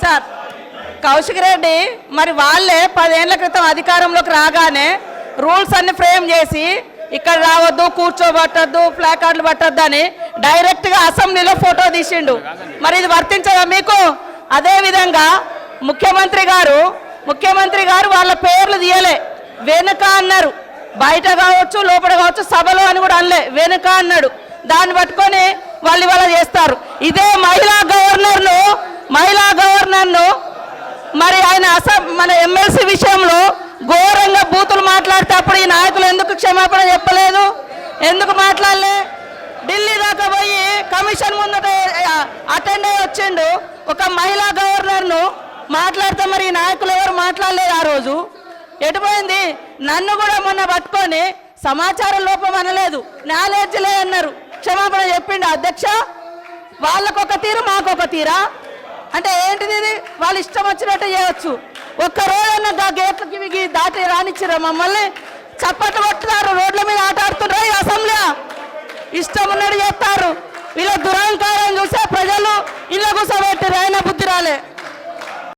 Sir Kaushik Reddy మరి వాళ్ళే పదేళ్ళ క్రితం అధికారంలోకి రాగానే రూల్స్ అన్ని ఫ్రేమ్ చేసి ఇక్కడ రావద్దు కూర్చోబట్టద్దు ప్లాకార్డులు పట్టద్దు అని డైరెక్ట్గా అసెంబ్లీలో ఫోటో తీసిండు. మరి ఇది వర్తించదా మీకు? అదే విధంగా ముఖ్యమంత్రి గారు ముఖ్యమంత్రి గారు వాళ్ళ పేర్లు తీయలే. వెనుక అన్నారు. బయట కావచ్చు లోపల కావచ్చు సభలో అని కూడా అనలే. వెనుక అన్నాడు. దాన్ని పట్టుకొని వాళ్ళు ఇవాళ చేస్తారు. ఇదే మహిళా గవర్నర్ను మహిళా ఆయన అస మన ఎమ్మెల్సీ విషయంలో ఘోరంగా బూతులు మాట్లాడితే అప్పుడు ఈ నాయకులు ఎందుకు క్షమాపణ చెప్పలేదు? ఎందుకు మాట్లాడలే? ఢిల్లీ దాకా పోయి కమిషన్ ముందట అటెండ్ అయ్యి వచ్చిండు. ఒక మహిళా గవర్నర్ను మాట్లాడితే మరి ఈ నాయకులు ఎవరు మాట్లాడలేదు ఆ రోజు? ఎటుపోయింది? నన్ను కూడా మొన్న పట్టుకొని సమాచార లోపం అనలేదు. నాలెడ్జ్ లేదన్నారు క్షమాపణ చెప్పిండు అధ్యక్ష. వాళ్ళకొక తీరు మాకొక తీరా? అంటే ఏంటిది ఇది? వాళ్ళు ఇష్టం వచ్చినట్టు చేయవచ్చు ఒక్క రోజన్నా గా గేట్లకి ఇవి దాటి రానిచ్చిరా మమ్మల్ని? చప్పట్లు పట్టుతారు రోడ్ల మీద ఆట ఈ అసెంబ్లీ. ఇష్టం ఉన్నట్టు చేస్తారు. వీళ్ళ దురహంకారం చూసే ప్రజలు ఇళ్ళ కూర్చోబెట్టారు